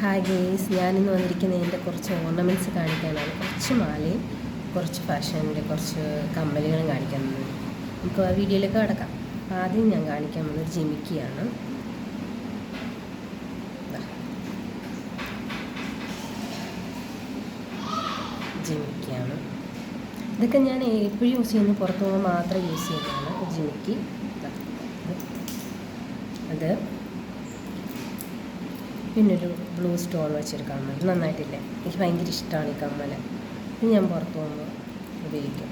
Hi guys ഞാനിന്ന് വന്നിരിക്കുന്നത് എന്റെ കുറച്ച് ഓർണമെന്റ്സ് കാണിക്കാനാണ്. കുറച്ച് മാലയും കുറച്ച് ഫാഷന്റെ കുറച്ച് കമ്മലുകളും കാണിക്കുന്നത് നമുക്ക് ആ വീഡിയോയിലേക്ക് കിടക്കാം. ആദ്യം ഞാൻ കാണിക്കാൻ വന്നത് ജിമിക്കിയാണ്. ജിമിക്കിയാണ്. ഇതൊക്കെ ഞാൻ എപ്പോഴും യൂസ് ചെയ്യുന്നത് പുറത്തു പോകുമ്പോൾ മാത്രം യൂസ് ചെയ്യുന്നതാണ് ജിമിക്കി. അത് പിന്നൊരു ബ്ലൂ സ്റ്റോൺ വെച്ചൊരു കമ്മൽ നന്നായിട്ടില്ലേ? എനിക്ക് ഭയങ്കര ഇഷ്ടമാണ് ഈ കമ്മൽ ഇത് ഞാൻ പുറത്ത് പോകുമ്പോൾ ഉപയോഗിക്കും.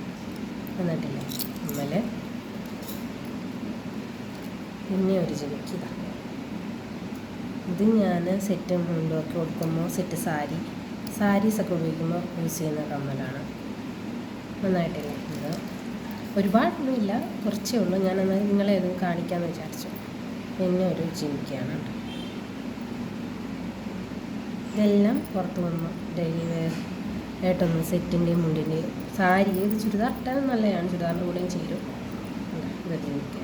നന്നായിട്ടില്ലേ? കമ്മൽ പിന്നെ ഒരു ജിമിക്കിത ഇത്. ഞാൻ സെറ്റ് മുണ്ടും ഒക്കെ കൊടുക്കുമ്പോൾ സെറ്റ് സാരി. സാരീസൊക്കെ ഉപയോഗിക്കുമ്പോൾ യൂസ് ചെയ്യുന്ന കമ്മലാണ്. നന്നായിട്ടില്ലേ? ഇത് ഒരുപാടൊന്നുമില്ല. കുറച്ചേ ഉള്ളൂ. ഞാൻ നിങ്ങളെ ഇത് കാണിക്കാമെന്ന് വിചാരിച്ചു. പിന്നെ ഒരു ജിമിക്കാണ്. കേട്ടോ ഇതെല്ലാം പുറത്ത് വന്നു. ഡെയിലി വെയർ ആയിട്ടൊന്ന് സെറ്റിന്റെയും മുണ്ടിന്റെയും. സാരി ഇത് ചുരിദാർ ഇട്ടാലും നല്ലതാണ്. ചുരിദാറിന്റെ കൂടെയും ചേരും. ഇതൊക്കെ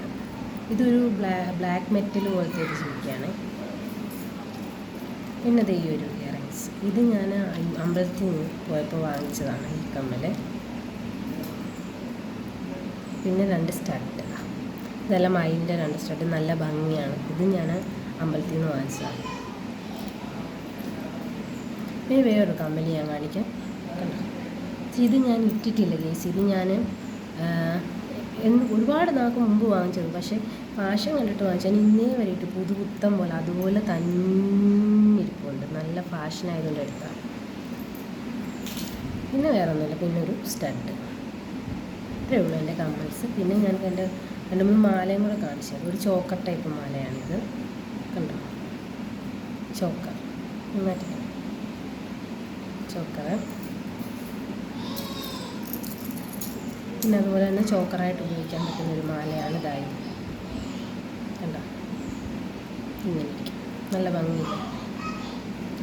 ഇതൊരു ബ്ലാ ബ്ലാക്ക് മെറ്റൽ പോലത്തെ ഒരു ചുരിക്കുകയാണ് പിന്നെ ഈ ഒരു ഇയറിങ്സ്. ഇത് ഞാൻ അമ്പലത്തിൽ നിന്ന് പോയപ്പോൾ വാങ്ങിച്ചതാണ് ഈ കമ്മൽ പിന്നെ രണ്ട് സ്റ്റഡ് ഇതെല്ലാം മയിലിന്റെ രണ്ട് സ്റ്റഡ് നല്ല ഭംഗിയാണ്. ഇത് ഞാൻ അമ്പലത്തിൽ നിന്ന് വാങ്ങിച്ചതാണ്. പിന്നെ വേറൊരു കമ്പനി ഞാൻ കാണിക്കാം ഇത് ഞാൻ ഇട്ടിട്ടില്ല കേസ് ഇത് ഞാൻ ഒരുപാട് നാൾക്ക് മുമ്പ് വാങ്ങിച്ചത് പക്ഷേ ഫാഷൻ കണ്ടിട്ട് വാങ്ങിച്ചാൽ ഇന്നേ വരെ ഇട്ട് പുതു പുത്തം പോലെ അതുപോലെ തന്നിരിപ്പുണ്ട് നല്ല ഫാഷൻ ആയതുകൊണ്ട് എടുത്താണ് പിന്നെ വേറെ ഒന്നുമില്ല പിന്നെ ഒരു സ്റ്റഡ് ഇത്രയേ ഉള്ളൂ എന്റെ കമ്മൽസ് പിന്നെ ഞാൻ എന്റെ രണ്ട് മൂന്ന് മാലയും കൂടെ കാണിച്ചു ഒരു ചോക്കർ ടൈപ്പ് മാലയാണിത്. കണ്ടോ? ചോക്കർ. നന്നായിട്ട് ചോക്കറ് പിന്നെ അതുപോലെ തന്നെ ചോക്കറായിട്ട് ഉപയോഗിക്കാൻ പറ്റുന്ന ഒരു മാലയാണ് ഇതായി. കണ്ടോ? ഇങ്ങനെ നല്ല ഭംഗിയില്ല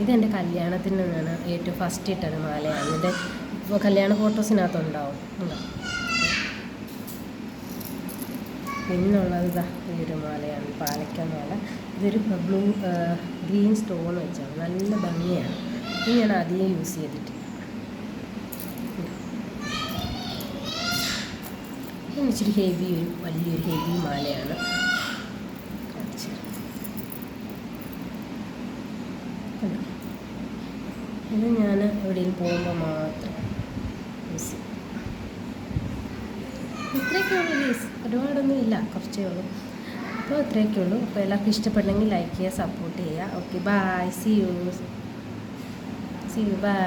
ഇതെന്റെ കല്യാണത്തിന് ഞാൻ ഏറ്റവും ഫസ്റ്റ് ഇട്ടത് മാലയാണ്. എന്റെ ഇപ്പോൾ കല്യാണ ഫോട്ടോസിനകത്തുണ്ടാവും. ഉണ്ടോ? പിന്നുള്ളത് ഇതാ ഈ ഒരു മാലയാണ് പാലയ്ക്ക മാല. ഇതൊരു ബ്ലൂ ഗ്രീൻ സ്റ്റോൺ വെച്ചാണ്. നല്ല ഭംഗിയാണ്. ഞാൻ അധികം യൂസ് ചെയ്തിട്ട്. ഇച്ചിരി ഹെവി ഒരു വലിയൊരു ഹെവി മാലയാണ്. ഇത് ഞാൻ എവിടെയും പോകുമ്പോൾ മാത്രം യൂസ് ചെയ്യും. ഇത്രയൊക്കെ ഉള്ളൂ ഒരുപാടൊന്നും ഇല്ല കുറച്ചേ ഉള്ളൂ. അപ്പോൾ ഇത്രയൊക്കെ ഉള്ളൂ അപ്പോൾ എല്ലാവർക്കും ഇഷ്ടപ്പെട്ടെങ്കിൽ ലൈക്ക് ചെയ്യുക സപ്പോർട്ട് ചെയ്യുക. Okay bye see you see you bye